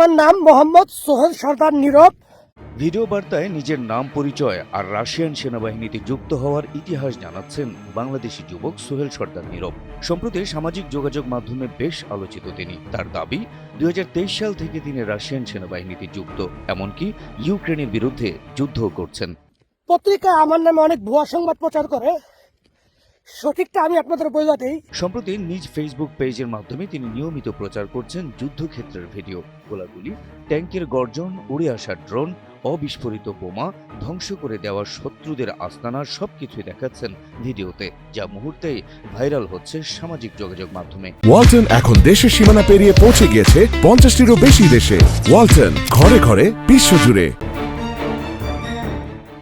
আমার নাম মোহাম্মদ সোহেল সর্দার নীরব। ভিডিও বার্তায় নিজের নাম পরিচয় আর রাশিয়ান সেনাবাহিনীতে যুক্ত হওয়ার ইতিহাস জানাচ্ছেন বাংলাদেশি যুবক সোহেল সর্দার নীরব। সম্প্রতি সামাজিক যোগাযোগ মাধ্যমে বেশ আলোচিত তিনি। তার দাবি দুই হাজার তেইশ সাল থেকে তিনি রাশিয়ান সেনাবাহিনীতে যুক্ত এমনকি ইউক্রেনের বিরুদ্ধে যুদ্ধও করছেন। পত্রিকা আমার নামে অনেক ভুয়া সংবাদ প্রচার করে। সঠিকটা আমি আপনাদের বোঝা দেই সম্প্রতি নিজ ফেসবুক পেজের মাধ্যমে তিনি নিয়মিত প্রচার করছেন যুদ্ধক্ষেত্রের ভিডিও। গোলাগুলি ট্যাঙ্কের গর্জন উড়ে আসা ড্রোন অবিস্ফোরিত বোমা ধ্বংস করে দেওয়া শত্রুদের আস্তানা সবকিছুই দেখাচ্ছেন ভিডিওতে যা মুহূর্তেই ভাইরাল হচ্ছে সামাজিক যোগাযোগ মাধ্যমে। ওয়ালটন এখন দেশের সীমানা পেরিয়ে পৌঁছে গিয়েছে পঞ্চাশটিরও বেশি দেশে। ওয়ালটন ঘরে ঘরে বিশ্বজুড়ে।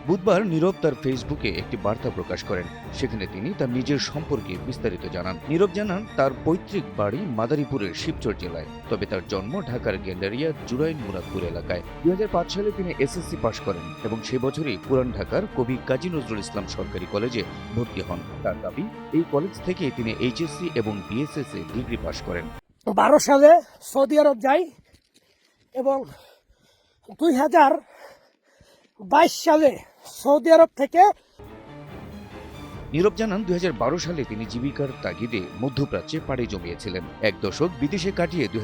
বুধবার নীরব তার ফেসবুকে একটি বার্তা প্রকাশ করেন। সেখানে তিনি তার নিজের সম্পর্কে বিস্তারিত জানান। নীরব জানান, তার পৈতৃক বাড়ি মাদারীপুরের শিবচর জেলায়, তবে তার জন্ম ঢাকার গেন্ডারিয়া জুরাইন মুরাদপুর এলাকায়। দুই হাজার পাঁচ সালে তিনি এসএসসি পাশ করেন এবং সে বছরই পুরান ঢাকার কবি কাজী নজরুল ইসলাম সরকারি কলেজে ভর্তি হন। তার দাবি, এই কলেজ থেকে তিনি এইচএসসি এবং বিএসএস এ ডিগ্রি পাশ করেন। বারো সালে সৌদি আরব যাই এবং দুই হাজার বাইশ সালে সৌদি আরব থেকে নীরব জানান দু হাজার বারো সালে তিনি জীবিকার তাগিদে মধ্যপ্রাচ্যে পাড়ি জমিয়েছিলেন। এক দশক বিদেশে কাটিয়ে দুই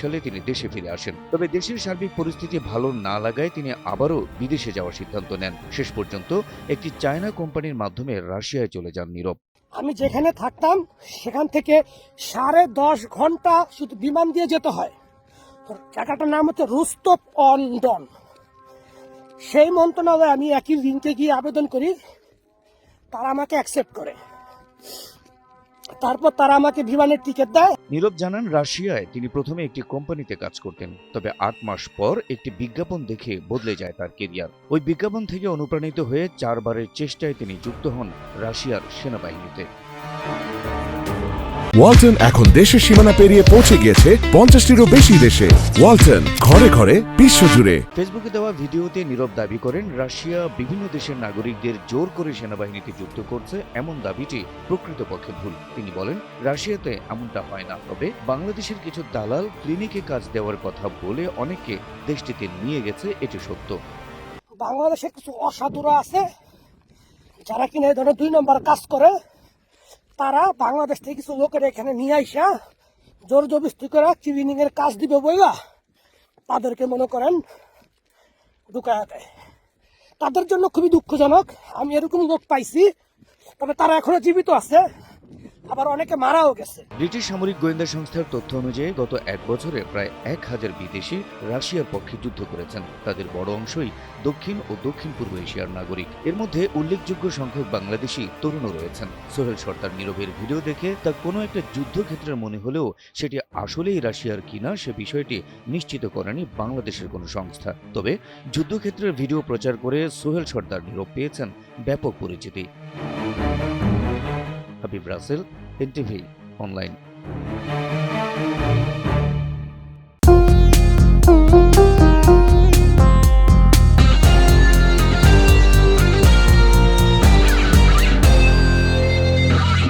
সালে তিনি দেশে ফিরে আসেন। তবে দেশের সার্বিক পরিস্থিতি ভালো না লাগায় তিনি আবারও বিদেশে যাওয়ার সিদ্ধান্ত নেন। শেষ পর্যন্ত একটি চায়না কোম্পানির মাধ্যমে রাশিয়ায় চলে যান নীরব। আমি যেখানে থাকতাম সেখান থেকে সাড়ে দশ ঘণ্টা শুধু বিমান দিয়ে যেতে হয়। জায়গাটার নাম হচ্ছে রুস্তপ অন ডন সেই মন্ত্রণালয়ে আমি একই লিঙ্কে গিয়ে আবেদন করি, তারা আমাকে অ্যাকসেপ্ট করে। তারপর তারা আমাকে বিমানের টিকিট দেয়। নীরব জানান, রাশিয়ায় তিনি প্রথমে একটি কোম্পানিতে কাজ করতেন, তবে আট মাস পর একটি বিজ্ঞাপন দেখে বদলে যায় তার কেরিয়ার ওই বিজ্ঞাপন থেকে অনুপ্রাণিত হয়ে চারবারের চেষ্টায় তিনি যুক্ত হন রাশিয়ার সেনাবাহিনীতে। ওয়ালটন এখন দেশের সীমানা পেরিয়ে পৌঁছে গিয়েছে পঞ্চাশটিরও বেশি দেশে। ওয়ালটন ঘরে ঘরে বিশ্বজুড়ে ফেসবুকে দেওয়া ভিডিওতে নীরব দাবি করেন রাশিয়া বিভিন্ন দেশের নাগরিকদের জোর করে সেনাবাহিনীতে যুক্ত করছে এমন দাবিটি প্রকৃতপক্ষে ভুল। তিনি বলেন রাশিয়াতে এমনটা হয় না তবে বাংলাদেশের কিছু দালাল ক্লিনিকে কাজ দেওয়ার কথা বলে অনেককে দেশটিতে নিয়ে গেছে এটি সত্য। বাংলাদেশে কিছু অসাধুরা আছে যারা কিনা এই ধরনের দুই নম্বর কাজ করে তারা বাংলাদেশ থেকে কিছু লোকের এখানে নিয়ে আইসা জোর জবস্তি করে ক্লিনিং এর কাজ দিবে বইলা তাদেরকে মনে করেন ঢুকায় তাদের জন্য খুবই দুঃখজনক। আমি এরকম লোক পাইছি, তবে তারা এখনও জীবিত আছে। আবার অনেকে মারাও গেছে। ব্রিটিশ সামরিক গোয়েন্দা সংস্থার তথ্য অনুযায়ী গত এক বছরে প্রায় এক হাজার বিদেশি রাশিয়ার পক্ষে যুদ্ধ করেছেন। তাদের বড় অংশই দক্ষিণ ও দক্ষিণ পূর্ব এশিয়ার নাগরিক। এর মধ্যে উল্লেখযোগ্য সংখ্যক বাংলাদেশি তরুণও রয়েছেন। সোহেল সর্দার নীরবের ভিডিও দেখে তা কোনো একটা যুদ্ধক্ষেত্রের মনে হলেও সেটি আসলেই রাশিয়ার কিনা সে বিষয়টি নিশ্চিত করেনি বাংলাদেশের কোনো সংস্থা। তবে যুদ্ধক্ষেত্রের ভিডিও প্রচার করে সোহেল সর্দার নীরব পেয়েছেন ব্যাপক পরিচিতি। Habib Russell NTV online.